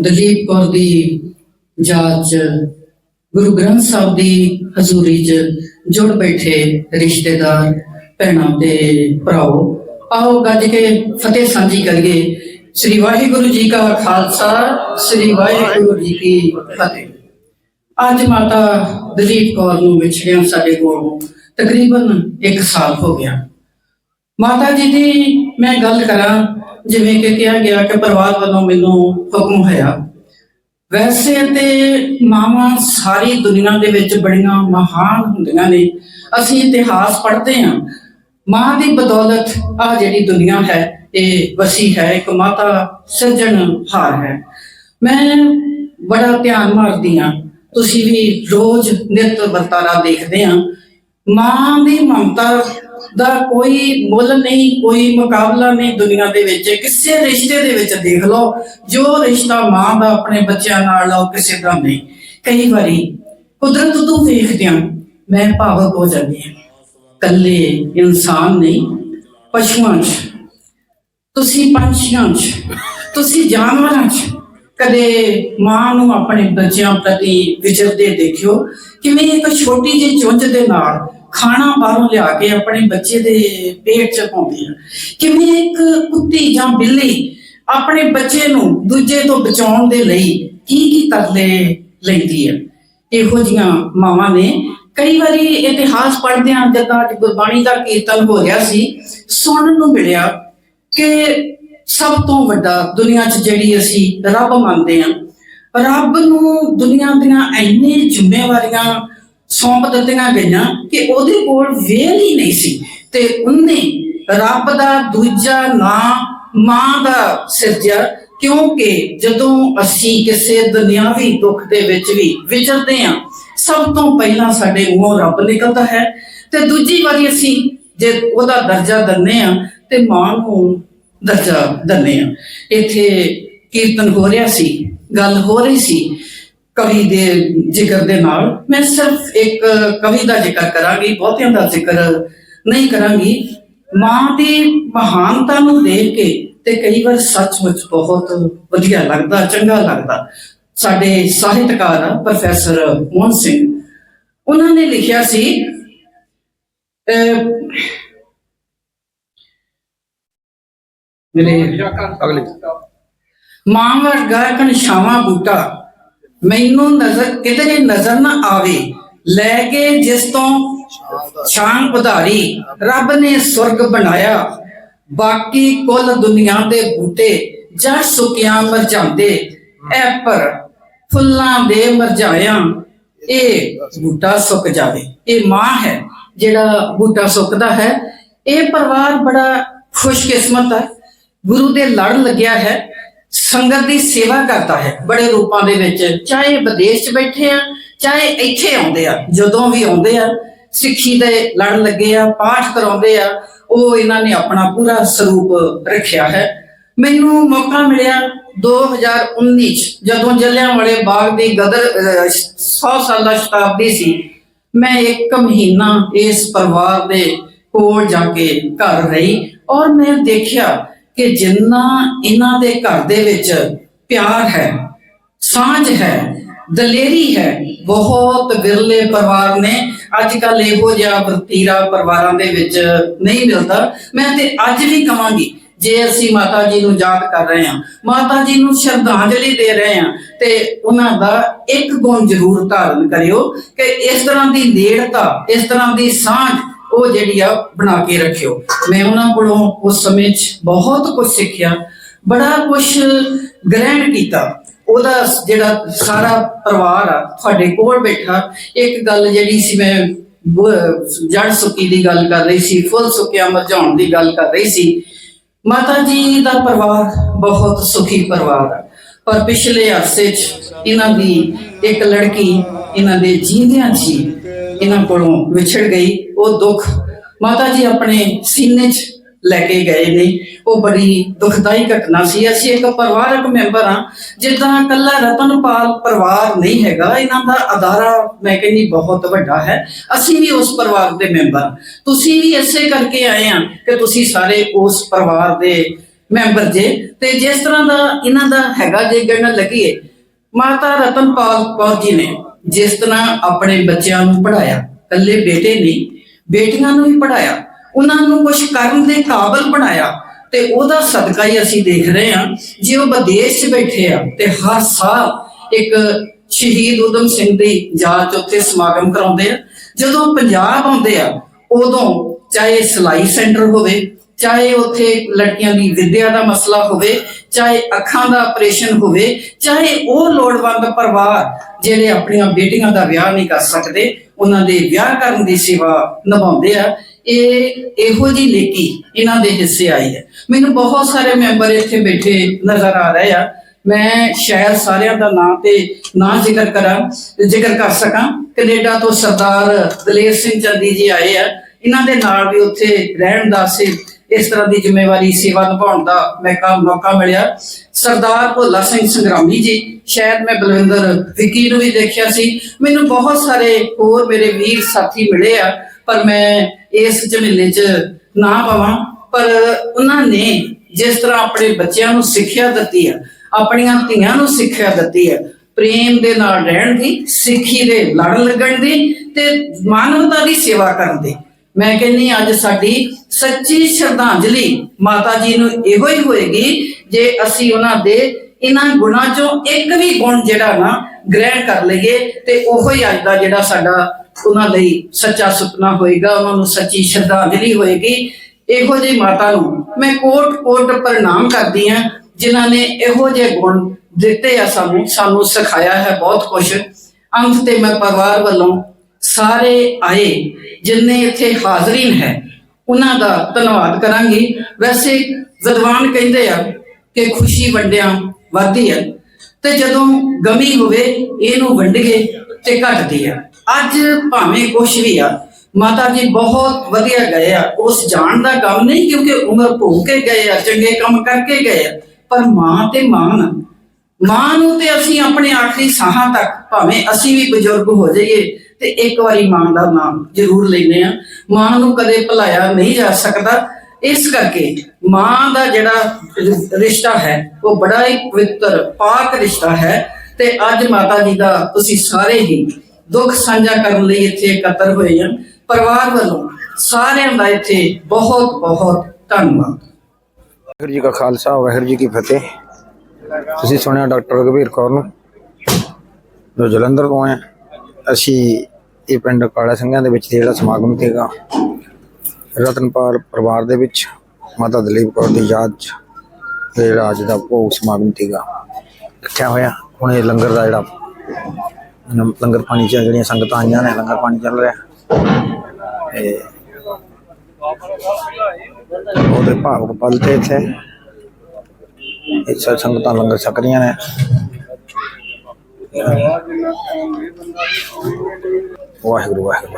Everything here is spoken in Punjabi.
ਦਲੀਪ ਕੌਰ ਦੀ ਯਾਦ 'ਚ ਗੁਰੂ ਗ੍ਰੰਥ ਸਾਹਿਬ ਦੀ ਹਜ਼ੂਰੀ 'ਚ ਜੁੜ ਬੈਠੇ ਰਿਸ਼ਤੇਦਾਰ, ਭੈਣਾਂ ਤੇ ਭਰਾਓ। ਆਓ ਗੱਜ ਕੇ ਫਤਿਹ ਸਾਂਝੀ ਕਰੀਏ। ਸ੍ਰੀ ਵਾਹਿਗੁਰੂ ਜੀ ਕਾ ਖਾਲਸਾ, ਸ੍ਰੀ ਵਾਹਿਗੁਰੂ ਜੀ ਕੀ ਫਤਿਹ। ਅੱਜ ਮਾਤਾ ਦਲੀਪ ਕੌਰ ਨੂੰ ਵਿਛੜਿਆਂ ਸਾਡੇ ਕੋਲ ਤਕਰੀਬਨ 1 ਸਾਲ ਹੋ ਗਿਆ। ਮਾਤਾ ਜੀ ਦੀ ਮੈਂ ਗੱਲ ਕਰਾਂ ਜਿਵੇਂ ਕਿ ਕਿਹਾ ਗਿਆ ਕਿ ਪਰਿਵਾਰ ਵੱਲੋਂ ਮੈਨੂੰ ਹੁਕਮ ਹੋਇਆ। ਵੈਸੇ ਤੇ ਮਾਵਾਂ ਸਾਰੀ ਦੁਨੀਆ ਦੇ ਵਿੱਚ ਬੜੀਆਂ ਮਹਾਨ ਹੁੰਦੀਆਂ ਨੇ। ਅਸੀਂ ਇਤਿਹਾਸ ਪੜ੍ਹਦੇ ਹਾਂ। ਮਾਂ ਦੀ ਬਦੌਲਤ ਆ ਜਿਹੜੀ ਦੁਨੀਆ ਹੈ, ਇਹ ਵਸੀ ਹੈ, ਇੱਕ ਮਾਤਾ ਸਿਰਜਣ ਹਾਰ ਹੈ। ਮੈਂ ਬੜਾ ਧਿਆਨ ਮਾਰਦੀ ਹਾਂ। ਤੁਸੀਂ ਵੀ ਰੋਜ਼ ਨਿਤ ਵਰਤਾਰਾ ਦੇਖਦੇ ਆ ਮਾਂ ਦੀ ਮਮਤਾ ਦਾ ਕੋਈ ਮੁੱਲ ਨਹੀਂ, ਕੋਈ ਮੁਕਾਬਲਾ ਨਹੀਂ ਦੁਨੀਆ ਦੇ ਵਿੱਚ। ਕਿਸੇ ਰਿਸ਼ਤੇ ਦੇ ਵਿੱਚ ਦੇਖ ਲਓ, ਜੋ ਰਿਸ਼ਤਾ ਮਾਂ ਦਾ ਆਪਣੇ ਬੱਚਿਆਂ ਨਾਲ ਉਹ ਕਿਸੇ ਦਾ ਨਹੀਂ। ਕਈ ਵਾਰੀ ਕੁਦਰਤ ਤੋਂ ਵੇਖਦਿਆਂ ਮੈਂ ਭਾਵਕ ਹੋ ਜਾਂਦੀ ਹਾਂ ਕੱਲੇ ਇਨਸਾਨ ਨਹੀਂ, ਪਸ਼ੂਆਂ 'ਚ। ਤੁਸੀਂ ਪੰਛੀਆਂ 'ਚ, ਤੁਸੀਂ ਜਾਨਵਰਾਂ 'ਚ। ਕਦੇ ਮਾਂ ਨੂੰ ਆਪਣੇ ਬੱਚਿਆਂ ਪ੍ਰਤੀ ਵਿਚਰਦੇ ਦੇਖਿਓ, ਕਿਵੇਂ ਇੱਕ ਛੋਟੀ ਜਿਹੀ ਚੁੰਝ ਦੇ ਨਾਲ ਖਾਣਾ ਬਾਹਰੋਂ ਲਿਆ ਕੇ ਆਪਣੇ ਬੱਚੇ ਦੇ ਪੇਟ 'ਚ ਪਾਉਂਦੇ ਆ। ਕਿਵੇਂ ਇੱਕ ਕੁੱਤੀ ਜਾਂ ਬਿੱਲੀ ਆਪਣੇ ਬੱਚੇ ਨੂੰ ਦੂਜੇ ਤੋਂ ਬਚਾਉਣ ਦੇ ਲਈ ਕੀ ਕੀ ਤਰਲੇ ਲੈਂਦੀ ਹੈ ਇਹੋ ਜੀਆਂ ਮਾਵਾਂ ਨੇ। ਕਈ ਵਾਰੀ ਇਤਿਹਾਸ ਪੜ੍ਹਦੇ ਹਾਂ ਜਦੋਂ ਅੱਜ ਗੁਰਬਾਣੀ ਦਾ ਕੀਰਤਨ ਹੋ ਰਿਹਾ ਸੀ, ਸੁਣਨ ਨੂੰ ਮਿਲਿਆ ਕਿ ਸਭ ਤੋਂ ਵੱਡਾ ਦੁਨੀਆ 'ਚ ਜਿਹੜੀ ਅਸੀਂ ਰੱਬ ਮੰਨਦੇ ਹਾਂ ਰੱਬ ਨੂੰ ਦੁਨੀਆ ਦੀਆਂ ਇੰਨੇ ਜ਼ਿੰਮੇਵਾਰੀਆਂ ਸੌਂਪ ਦਿੱਤੀਆਂ ਗਈਆਂ ਕਿ ਉਹਦੇ ਕੋਲ ਵੇਲ ਹੀ ਨਹੀਂ ਸੀ। ਤੇ ਉਹਨੇ ਰੱਬ ਦਾ ਦੂਜਾ ਨਾਂ ਮਾਂ ਦਾ ਸਿਰਜਿਆ, ਕਿਉਂਕਿ ਜਦੋਂ ਅਸੀਂ ਕਿਸੇ ਦੁਨਿਆਵੀ ਦੁੱਖ ਦੇ ਵਿੱਚ ਵੀ ਵਿਚਰਦੇ ਹਾਂ, ਸਭ ਤੋਂ ਪਹਿਲਾਂ ਸਾਡੇ ਮੂੰਹੋਂ ਰੱਬ ਨਿਕਲਦਾ ਹੈ। ਤੇ ਦੂਜੀ ਵਾਰੀ ਅਸੀਂ ਜੇ ਉਹਦਾ ਦਰਜਾ ਦਿੰਨੇ ਆ ਤੇ ਮਾਂ ਨੂੰ ਦਰਜਾ ਦਿੰਨੇ ਆ ਇੱਥੇ ਕੀਰਤਨ ਹੋ ਰਿਹਾ ਸੀ, ਗੱਲ ਹੋ ਰਹੀ ਸੀ। ਕਵੀ ਦੇ ਜ਼ਿਕਰ ਦੇ ਨਾਲ ਮੈਂ ਸਿਰਫ ਇੱਕ ਕਵੀ ਦਾ ਜ਼ਿਕਰ ਕਰਾਂਗੀ, ਬਹੁਤਿਆਂ ਦਾ ਜ਼ਿਕਰ ਨਹੀਂ ਕਰਾਂਗੀ। ਮਾਂ ਦੀ ਮਹਾਨਤਾ ਨੂੰ ਦੇਖ ਕੇ ਤੇ ਕਈ ਵਾਰ ਸੱਚਮੁੱਚ ਬਹੁਤ ਵਧੀਆ ਲੱਗਦਾ, ਚੰਗਾ ਲੱਗਦਾ। ਸਾਡੇ ਸਾਹਿਤਕਾਰ ਪ੍ਰੋਫੈਸਰ ਮੋਹਨ ਸਿੰਘ, ਉਹਨਾਂ ਨੇ ਲਿਖਿਆ ਸੀ ਮੇਰੇ ਅਗਲੀ ਮਾਂ ਵਰਗਾ ਕਨਸ਼ਾਵਾਂ ਬੂਟਾ। ਮੈਨੂੰ ਨਜ਼ਰ ਕਿਧਰੇ ਨਜ਼ਰ ਨਾ ਆਵੇ, ਲੈ ਕੇ ਜਿਸ ਤੋਂ ਸ਼ਾਨ ਉਧਾਰੀ ਰੱਬ ਨੇ ਸੁਰਗ ਬਣਾਇਆ। ਬਾਕੀ ਕੁੱਲ ਦੁਨੀਆ ਦੇ ਬੂਟੇ ਜੜ ਸੁੱਕਿਆਂ ਮਰਝਾਉਂਦੇ ਐ ਪਰ ਫੁੱਲਾਂ ਦੇ ਮਰਝਾਇਆਂ ਇਹ ਬੂਟਾ ਸੁੱਕ ਜਾਵੇ। ਇਹ ਮਾਂ ਹੈ ਜਿਹੜਾ ਬੂਟਾ ਸੁੱਕਦਾ ਹੈ। ਇਹ ਪਰਿਵਾਰ ਬੜਾ ਖੁਸ਼ਕਿਸਮਤ ਹੈ। ਗੁਰੂ ਦੇ ਲੜ ਲੱਗਿਆ ਹੈ। ਸੰਗਤ ਦੀ ਸੇਵਾ ਕਰਦਾ ਹੈ। ਬੜੇ ਰੂਪਾਂ ਦੇ ਵਿੱਚ ਚਾਹੇ ਵਿਦੇਸ਼ 'ਚ ਬੈਠੇ ਆ, ਚਾਹੇ ਇੱਥੇ ਆਉਂਦੇ ਆ, ਜਦੋਂ ਵੀ ਆਉਂਦੇ ਆ, ਸਿੱਖੀ ਦੇ ਲੜ ਲੱਗੇ ਆ, ਪਾਠ ਕਰਾਉਂਦੇ ਆ, ਉਹ ਇਹਨਾਂ ਨੇ ਆਪਣਾ ਪੂਰਾ ਸਰੂਪ ਰੱਖਿਆ ਹੈ। ਮੈਨੂੰ ਮੌਕਾ ਮਿਲਿਆ 2019 ਚ, ਜਦੋਂ ਜਲਿਆਂਵਾਲੇ ਬਾਗ ਦੀ ਗਦਰ 100 ਸਾਲਾ ਸ਼ਤਾਬਦੀ ਸੀ, ਮੈਂ ਇੱਕ ਮਹੀਨਾ ਇਸ ਪਰਿਵਾਰ ਦੇ ਕੋਲ ਜਾ ਕੇ ਘਰ ਰਹੀ ਔਰ ਮੈਂ ਦੇਖਿਆ ਕਿ ਜਿੰਨਾ ਇਹਨਾਂ ਦੇ ਘਰ ਦੇ ਵਿੱਚ ਪਿਆਰ ਹੈ, ਸਾਂਝ ਹੈ, ਦਲੇਰੀ ਹੈ, ਬਹੁਤ ਵਿਰਲੇ ਪਰਿਵਾਰ ਨੇ। ਅੱਜ ਕੱਲ ਇਹੋ ਜਿਹਾ ਵਰਤੀਰਾ ਪਰਿਵਾਰਾਂ ਦੇ ਵਿੱਚ ਨਹੀਂ ਮਿਲਦਾ। ਮੈਂ ਤੇ ਅੱਜ ਵੀ ਕਵਾਂਗੀ, ਜੇ ਅਸੀਂ ਮਾਤਾ ਜੀ ਨੂੰ ਯਾਦ ਕਰ ਰਹੇ ਹਾਂ, ਮਾਤਾ ਜੀ ਨੂੰ ਸ਼ਰਧਾਂਜਲੀ ਦੇ ਰਹੇ ਹਾਂ, ਤੇ ਉਹਨਾਂ ਦਾ ਇੱਕ ਗੁਣ ਜ਼ਰੂਰ ਧਾਰਨ ਕਰਿਓ ਕਿ ਇਸ ਤਰ੍ਹਾਂ ਦੀ ਨੇੜਤਾ, ਇਸ ਤਰ੍ਹਾਂ ਦੀ ਸਾਂਝ ਉਹ ਜਿਹੜੀ ਆ ਬਣਾ ਕੇ ਰੱਖਿਓ। ਮੈਂ ਉਹਨਾਂ ਕੋਲੋਂ ਉਸ ਸਮੇਂ 'ਚ ਬਹੁਤ ਕੁਝ ਸਿੱਖਿਆ। ਬੜਾ ਕੁਝ ਗ੍ਰਹਿਣ ਕੀਤਾ। ਉਹਦਾ ਜਿਹੜਾ ਸਾਰਾ ਪਰਿਵਾਰ ਆ ਤੁਹਾਡੇ ਕੋਲ ਬੈਠਾ। ਇੱਕ ਗੱਲ ਜਿਹੜੀ ਸੀ ਮੈਂ ਜੜ ਸੁੱਕੀ ਦੀ ਗੱਲ ਕਰ ਰਹੀ ਸੀ, ਫੁੱਲ ਸੁੱਕਿਆ ਮਰਝਾਉਣ ਦੀ ਗੱਲ ਕਰ ਰਹੀ ਸੀ। ਮਾਤਾ ਜੀ ਦਾ ਪਰਿਵਾਰ ਬਹੁਤ ਸੁਖੀ ਪਰਿਵਾਰ ਆ। ਪਰ ਪਿਛਲੇ ਅਰਸੇ 'ਚ ਇਹਨਾਂ ਦੀ ਇੱਕ ਲੜਕੀ, ਇਹਨਾਂ ਦੇ ਜੀਂਦਿਆਂ 'ਚ ਇਹਨਾਂ ਕੋਲੋਂ ਵਿਛੜ ਗਈ। ਉਹ ਦੁੱਖ ਮਾਤਾ ਜੀ ਆਪਣੇ ਸੀਨੇ 'ਚ ਲੈ ਕੇ ਗਏ ਨੇ। ਉਹ ਬੜੀ ਦੁਖਦਾਈ ਘਟਨਾ ਸੀ। ਅਸੀਂ ਇੱਕ ਪਰਿਵਾਰਕ ਮੈਂਬਰ ਆ ਜਿੱਦਾਂ ਕੱਲਾ ਰਤਨਪਾਲ ਪਰਿਵਾਰ ਨਹੀਂ ਹੈਗਾ, ਇਹਨਾਂ ਦਾ ਅਦਾਰਾ ਮੈਂ ਕਹਿੰਦੀ ਬਹੁਤ ਵੱਡਾ ਹੈ। ਅਸੀਂ ਵੀ ਉਸ ਪਰਿਵਾਰ ਦੇ ਮੈਂਬਰ ਤੁਸੀਂ ਵੀ ਇਸੇ ਕਰਕੇ ਆਏ ਆ ਕਿ ਤੁਸੀਂ ਸਾਰੇ ਉਸ ਪਰਿਵਾਰ ਦੇ ਮੈਂਬਰ ਜੇ। ਤੇ ਜਿਸ ਤਰ੍ਹਾਂ ਦਾ ਇਹਨਾਂ ਦਾ ਹੈਗਾ, ਜੇ ਗਣਨ ਲੱਗੀਏ, ਮਾਤਾ ਰਤਨਪਾਲ ਕੌਰ ਜੀ ਨੇ ਜਿਸ ਤਰ੍ਹਾਂ ਆਪਣੇ ਬੱਚਿਆਂ ਨੂੰ ਪੜਾਇਆ ਇਕੱਲੇ ਬੇਟੇ ਨਹੀਂ, ਬੇਟੀਆਂ ਨੂੰ ਵੀ ਪੜਾਇਆ ਉਹਨਾਂ ਨੂੰ ਕੁਝ ਕਰਨ ਦੇ ਕਾਬਲ ਬਣਾਇਆ, ਤੇ ਉਹਦਾ ਸਦਕਾ ਹੀ ਅਸੀਂ ਦੇਖ ਰਹੇ ਹਾਂ, ਜੇ ਉਹ ਵਿਦੇਸ਼ 'ਚ ਬੈਠੇ ਆ, ਤੇ ਹਰ ਸਾਲ ਇੱਕ ਸ਼ਹੀਦ ਉਦਮ ਸਿੰਘ ਦੀ ਯਾਦ 'ਚ ਉੱਥੇ ਸਮਾਗਮ ਕਰਾਉਂਦੇ ਆ, ਜਦੋਂ ਪੰਜਾਬ ਆਉਂਦੇ ਆ, ਉਦੋਂ ਚਾਹੇ ਸਿਲਾਈ ਸੈਂਟਰ ਹੋਵੇ ਚਾਹੇ ਉੱਥੇ ਲੜਕੀਆਂ ਦੀ ਵਿਦਿਆ ਦਾ ਮਸਲਾ ਹੋਵੇ, ਚਾਹੇ ਅੱਖਾਂ ਦਾ ਆਪਰੇਸ਼ਨ ਹੋਵੇ, ਚਾਹੇ ਉਹ ਲੋੜਵੰਦ ਪਰਿਵਾਰ ਜਿਹੜੇ ਆਪਣੀਆਂ ਬੇਟੀਆਂ ਦਾ ਵਿਆਹ ਨਹੀਂ ਕਰ ਸਕਦੇ, ਉਹਨਾਂ ਦੇ ਵਿਆਹ ਕਰਨ ਦੀ ਸੇਵਾ ਨਿਭਾਉਂਦੇ ਆ। ਇਹ ਇਹੋ ਜੀ ਲੇਕੀ ਇਹਨਾਂ ਦੇ ਹਿੱਸੇ ਆਈ ਹੈ। ਮੈਨੂੰ ਬਹੁਤ ਸਾਰੇ ਮੈਂਬਰ ਇੱਥੇ ਬੈਠੇ ਨਜ਼ਰ ਆ ਰਹੇ ਆ। ਮੈਂ ਸ਼ਾਇਦ ਸਾਰਿਆਂ ਦਾ ਨਾਂ ਤੇ ਨਾ ਜ਼ਿਕਰ ਕਰਾਂ, ਜ਼ਿਕਰ ਕਰ ਸਕਾਂ। ਕੈਨੇਡਾ ਤੋਂ ਸਰਦਾਰ ਦਲੇਰ ਸਿੰਘ ਚੰਦੀ ਜੀ ਆਏ ਆ। ਇਹਨਾਂ ਦੇ ਨਾਲ ਵੀ ਉੱਥੇ ਰਹਿਣ ਦਾ ਸੀ। ਇਸ ਤਰ੍ਹਾਂ ਦੀ ਜ਼ਿੰਮੇਵਾਰੀ, ਸੇਵਾ ਨਿਭਾਉਣ ਦਾ ਮੈਂ ਕਾ ਮੌਕਾ ਮਿਲਿਆ। ਸਰਦਾਰ ਭੋਲਾ ਸਿੰਘ ਸੰਗਰਾਮੀ ਜੀ, ਸ਼ਾਇਦ ਮੈਂ ਬਲਵਿੰਦਰ ਵਿੱਕੀ ਨੂੰ ਵੀ ਦੇਖਿਆ ਸੀ। ਮੈਨੂੰ ਬਹੁਤ ਸਾਰੇ ਹੋਰ ਮੇਰੇ ਵੀਰ ਸਾਥੀ ਮਿਲੇ ਆ, ਪਰ ਮੈਂ ਇਸ ਝਮੇਲੇ 'ਚ ਨਾ ਪਾਵਾਂ। ਪਰ ਉਹਨਾਂ ਨੇ ਜਿਸ ਤਰ੍ਹਾਂ ਆਪਣੇ ਬੱਚਿਆਂ ਨੂੰ ਸਿੱਖਿਆ ਦਿੱਤੀ ਆ, ਆਪਣੀਆਂ ਧੀਆਂ ਨੂੰ ਸਿੱਖਿਆ ਦਿੱਤੀ ਹੈ ਪ੍ਰੇਮ ਦੇ ਨਾਲ ਰਹਿਣ ਦੀ, ਸਿੱਖੀ ਦੇ ਲੜ ਲੱਗਣ ਦੀ ਤੇ ਮਾਨਵਤਾ ਦੀ ਸੇਵਾ ਕਰਨ ਦੀ। ਮੈਂ ਕਹਿੰਨੀ ਅੱਜ ਸਾਡੀ ਸੱਚੀ ਸ਼ਰਧਾਂਜਲੀ ਮਾਤਾ ਜੀ ਨੂੰ ਇਹੋ ਹੀ ਹੋਏਗੀ ਜੇ ਅਸੀਂ ਉਹਨਾਂ ਦੇ ਇਹਨਾਂ ਗੁਣਾਂ ਚੋਂ ਇੱਕ ਵੀ ਗੁਣ ਜਿਹੜਾ ਨਾ ਗ੍ਰਹਿਣ ਕਰ ਲਈਏ ਤੇ ਉਹੋ ਹੀ ਅੱਜ ਦਾ ਜਿਹੜਾ ਸਾਡਾ ਉਹਨਾਂ ਲਈ ਸੱਚਾ ਸੁਪਨਾ ਹੋਏਗਾ, ਉਹਨਾਂ ਨੂੰ ਸੱਚੀ ਸ਼ਰਧਾਂਜਲੀ ਹੋਏਗੀ। ਇਹੋ ਜਿਹੀ ਮਾਤਾ ਨੂੰ ਮੈਂ ਕੋਟ ਕੋਟ ਪ੍ਰਣਾਮ ਕਰਦੀ ਹਾਂ, ਜਿਨ੍ਹਾਂ ਨੇ ਇਹੋ ਜਿਹੇ ਗੁਣ ਦਿੱਤੇ ਆ ਸਾਨੂੰ ਸਾਨੂੰ ਸਿਖਾਇਆ ਹੈ ਬਹੁਤ ਕੁਝ ਅੰਤ ਤੇ ਮੈਂ ਪਰਿਵਾਰ ਵੱਲੋਂ ਸਾਰੇ ਆਏ ਜਿਨਨੇ ਇੱਥੇ ਹਾਜ਼ਰੀਨ ਹੈ, ਉਹਨਾਂ ਦਾ ਧੰਨਵਾਦ ਕਰਾਂਗੀ। ਵੈਸੇ ਵਿਦਵਾਨ ਕਹਿੰਦੇ ਆ ਕਿ ਖੁਸ਼ੀ ਵੰਡਿਆਂ ਵੱਧਦੀ ਹੈ। ਤੇ ਜਦੋਂ ਗਮੀ ਹੋਵੇ, ਇਹਨੂੰ ਵੰਡੀਏ ਤੇ ਘਟਦੀ ਆ। ਅੱਜ ਭਾਵੇਂ ਕੁਛ ਵੀ ਆ, ਮਾਤਾ ਜੀ ਬਹੁਤ ਵਧੀਆ ਗਏ ਆ। ਉਸ ਜਾਣ ਦਾ ਕੰਮ ਨਹੀਂ, ਕਿਉਂਕਿ ਉਮਰ ਭੋਗ ਕੇ ਗਏ ਆ, ਚੰਗੇ ਕੰਮ ਕਰਕੇ ਗਏ ਆ। ਪਰ ਮਾਂ ਤੇ ਮਾਂ ਮਾਂ ਨੂੰ ਤੇ ਅਸੀਂ ਆਪਣੇ ਆਖਰੀ ਸਾਹਾਂ ਤੱਕ ਭਾਵੇਂ ਅਸੀਂ ਵੀ ਬਜ਼ੁਰਗ ਹੋ ਜਾਈਏ, ਤੇ ਇੱਕ ਵਾਰੀ ਮਾਂ ਦਾ ਨਾਮ ਜ਼ਰੂਰ ਲੈਨੇ ਆ ਮਾਂ ਨੂੰ ਕਦੇ ਭੁਲਾਇਆ ਨਹੀਂ ਜਾ ਸਕਦਾ। ਇਸ ਕਰਕੇ ਮਾਂ ਦਾ ਜਿਹੜਾ ਰਿਸ਼ਤਾ ਹੈ, ਉਹ ਬੜਾ ਹੀ ਪਵਿੱਤਰ, ਪਾਕ ਰਿਸ਼ਤਾ ਹੈ। ਤੇ ਅੱਜ ਮਾਤਾ ਜੀ ਦਾ ਤੁਸੀਂ ਸਾਰੇ ਹੀ ਦੁੱਖ ਸਾਂਝਾ ਕਰਨ ਲਈ ਇੱਥੇ ਇਕੱਤਰ ਹੋਏ ਹਨ ਪਰਿਵਾਰ ਵੱਲੋਂ ਸਾਰਿਆਂ ਦਾ ਇੱਥੇ ਬਹੁਤ ਬਹੁਤ ਧੰਨਵਾਦ। ਵਾਹਿਗੁਰੂ ਜੀ ਕਾ ਖਾਲਸਾ, ਵਾਹਿਗੁਰੂ ਜੀ ਕੀ ਫਤਿਹ। ਤੁਸੀਂ ਸੁਣਿਆ ਡਾਕਟਰ ਰਘਵੀਰ ਕੌਰ ਨੂੰ? ਜੋ ਜਲੰਧਰ ਤੋਂ ਆਏ ਅਸੀਂ ਇਹ ਪਿੰਡ ਕਾਲਾ ਸਿੰਘਾਂ ਦੇ ਵਿੱਚ ਜਿਹੜਾ ਸਮਾਗਮ ਸੀਗਾ। ਰਤਨਪਾਲ ਪਰਿਵਾਰ ਦੇ ਵਿੱਚ ਮਾਤਾ ਦਲੀਪ ਕੌਰ ਦੀ ਯਾਦ 'ਚ ਇਹ ਜਿਹੜਾ ਅੱਜ ਦਾ ਭੋਗ ਸਮਾਗਮ ਸੀਗਾ। ਰੱਖਿਆ ਹੋਇਆ। ਹੁਣ ਇਹ ਲੰਗਰ ਦਾ ਜਿਹੜਾ ਲੰਗਰ ਪਾਣੀ ਚ ਜਿਹੜੀਆਂ ਸੰਗਤਾਂ ਆਈਆਂ ਨੇ, ਲੰਗਰ ਪਾਣੀ ਚੱਲ ਰਿਹਾ। ਤੇ ਉਹਦੇ ਭਾਵਕ ਪਲ ਤੇ ਇੱਥੇ ਇੱਥੇ ਸੰਗਤਾਂ ਲੰਗਰ ਛਕ ਰਹੀਆਂ ਨੇ। ਵਾਹਿਗੁਰੂ ਵਾਹਿਗੁਰੂ।